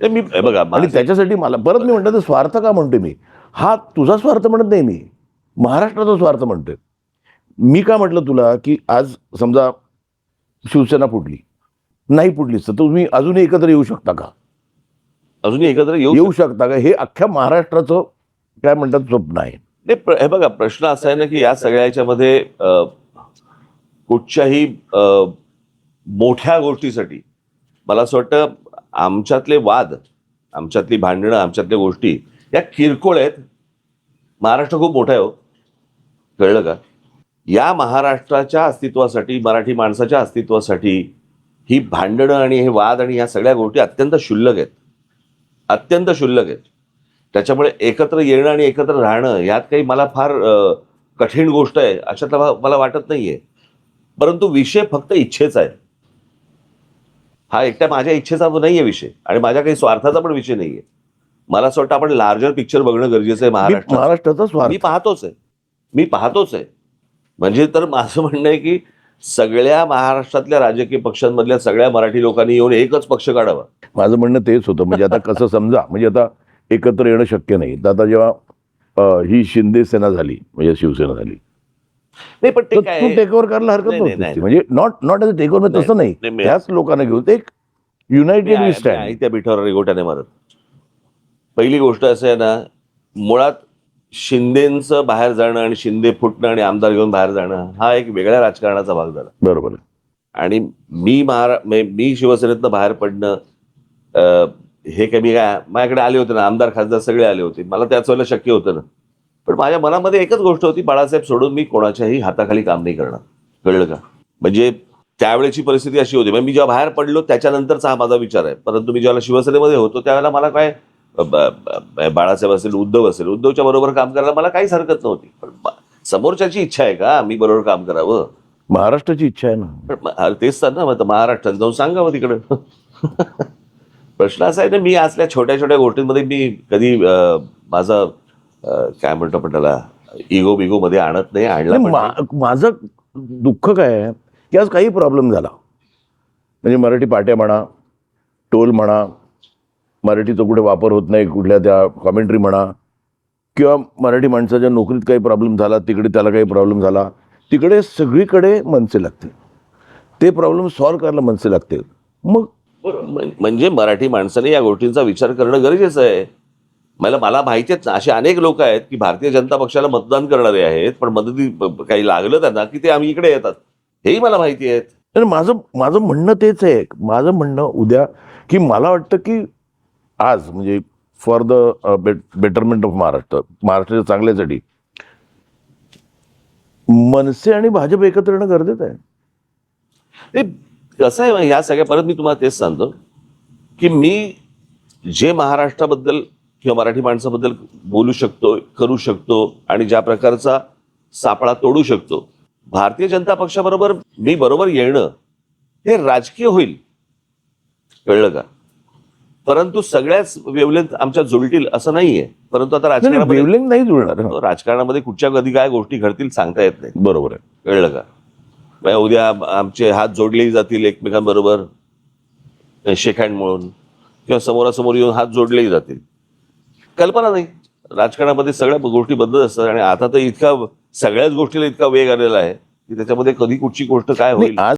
मी हे बघा आणि त्याच्यासाठी मला परत मी म्हणतो स्वार्थ का म्हणतोय मी? हा तुझा स्वार्थ म्हणत नाही मी. महाराष्ट्राचा स्वार्थ म्हणतोय. मी का म्हटलं तुला की आज समजा शिवसेना फुटली नाही फुटलीच तर तुम्ही अजूनही एकत्र येऊ शकता का? अजूनही एकत्र येऊ येऊ शकता का? हे अख्ख्या महाराष्ट्राचं काय म्हणतात स्वप्न आहे. नाही हे बघा प्रश्न असा आहे ना की या सगळ्याच्या मध्ये अ, कुठच्याही मोठ्या गोष्टीसाठी मला असं वाटतं आमच्यातले वाद आमच्यातली भांडणं आमच्यातल्या गोष्टी या किरकोळ आहेत. महाराष्ट्र खूप मोठा आहे हो. कळलं का? या महाराष्ट्राच्या अस्तित्वासाठी मराठी माणसाच्या अस्तित्वासाठी ही भांडणं आणि हे वाद आणि या सगळ्या गोष्टी अत्यंत क्षुल्लक आहेत. अत्यंत क्षुल्लक आहेत. त्याच्यामुळे एकत्र येणं आणि एकत्र राहणं यात काही मला फार कठीण गोष्ट आहे. अशातला मला वाटत नाही आहे परंतु विषय फक्त इच्छेचा आहे. हा एकट्या माझ्या इच्छेचा नाहीये विषय आणि माझ्या काही स्वार्थाचा पण विषय नाहीये. मला असं वाटतं आपण लार्जर पिक्चर बघणं गरजेचं आहे मी महाराष्ट्रात महाराष्ट्राचा मी स्वार्थ पाहतोच आहे. मी पाहतोच आहे. म्हणजे तर माझं म्हणणं आहे की सगळ्या महाराष्ट्रातल्या राजकीय पक्षांमधल्या सगळ्या मराठी लोकांनी येऊन एकच पक्ष काढावा. माझं म्हणणं तेच होतं. म्हणजे आता कसं समजा म्हणजे आता एकत्र येणं शक्य नाही. तर आता जेव्हा ही शिंदे सेना झाली म्हणजे शिवसेना झाली नाही पण ते काय? टेक ओव्हर करायला हरकत नव्हती. म्हणजे not not as take over तसं नाही त्याच लोकांना घेऊन ते एक युनायटेड वी स्टँड आहे त्या बिठावर रेगोट्याने मारत पहिली गोष्ट असं आहे ना मुळात शिंदेचं बाहेर जाणं आणि शिंदे फुटणं आणि आमदार घेऊन बाहेर जाणं हा एक वेगळ्या राजकारणाचा भाग झाला बरोबर आहे. आणि मी महारा म्हणजे मी शिवसेनेतनं बाहेर पडणं अं, हे काही मी काय माझ्याकडे आले होते ना आमदार खासदार सगळे आले होते मला त्याच वेळेला शक्य होतं ना पण माझ्या मनामध्ये एकच गोष्ट होती बाळासाहेब सोडून मी कोणाच्याही हाताखाली काम नाही करणार. कळलं का? म्हणजे त्यावेळेची परिस्थिती अशी होती. म्हणजे मी जेव्हा बाहेर पडलो त्याच्यानंतरचा हा माझा विचार आहे. परंतु मी जेव्हा शिवसेनेमध्ये होतो त्यावेळेला मला काय बाळासाहेब असेल उद्धव असेल उद्धवच्या बरोबर काम करायला मला काहीच हरकत नव्हती. पण समोरच्याची इच्छा आहे का? मी बरोबर काम करावं? महाराष्ट्राची इच्छा आहे ना. तेच तर ना मग महाराष्ट्रात जाऊन सांगावं तिकडं. प्रश्न असा आहे ना मी असल्या छोट्या छोट्या गोष्टींमध्ये मी कधी माझं काय म्हणतो आपण त्याला? इगो बिगो मध्ये आणत नाही आणला नाही. मा- माझं दुःख काय आहे की आज काही प्रॉब्लेम झाला. म्हणजे मराठी पाट्या म्हणा टोल म्हणा मराठीचा कुठे वापर होत नाही कुठल्या त्या कॉमेंट्री म्हणा किंवा मराठी माणसाच्या नोकरीत काही प्रॉब्लेम झाला तिकडे त्याला काही प्रॉब्लेम झाला तिकडे सगळीकडे मनसे लागते ते प्रॉब्लेम सॉल्व्ह करायला मनसे लागते मग म्हण- म्हणजे मराठी माणसाने या गोष्टींचा विचार करणं गरजेचं आहे. मला मला माहिती आहेत ना असे अनेक लोक आहेत की भारतीय जनता पक्षाला मतदान करणारे आहेत पण मदती काही लागलं त्यांना की ते आम्ही इकडे येतात. हेही मला माहिती आहेत. तर माझं माझं म्हणणं तेच आहे माझं म्हणणं उद्या की मला वाटतं की आज म्हणजे for the betterment of Maharashtra महाराष्ट्राच्या चांगल्यासाठी मनसे आणि भाजप एकत्र येणं गरजेचं आहे. ते कसं आहे ह्या सगळ्या परत मी तुम्हाला तेच सांगतो की मी जे महाराष्ट्राबद्दल किंवा मराठी माणसाबद्दल बोलू शकतो करू शकतो आणि ज्या प्रकारचा सापळा तोडू शकतो. भारतीय जनता पक्षाबरोबर मी बरोबर येणं हे राजकीय होईल. कळलं का? परंतु सगळ्याच वेवलेंथ आमच्या जुळतील असं नाहीये. परंतु आता राजकारणामध्ये वेवलिंग नाही जुळणार. हं. राजकारणामध्ये कुठच्या कधी काय गोष्टी घडतील सांगता येत नाही. बरोबर आहे. कळलं का? उद्या आमचे हात जोडले जातील एकमेकांबरोबर शेक हँड म्हणून. किंवा समोरासमोर येऊन हात जोडलेही जातील. कल्पना नाही. राजकारणामध्ये सगळ्या गोष्टी बदलत असतात आणि आता तर इतका सगळ्याच गोष्टीला इतका वेग आलेला आहे की त्याच्यामध्ये कधी कुठची गोष्ट काय होईल? आज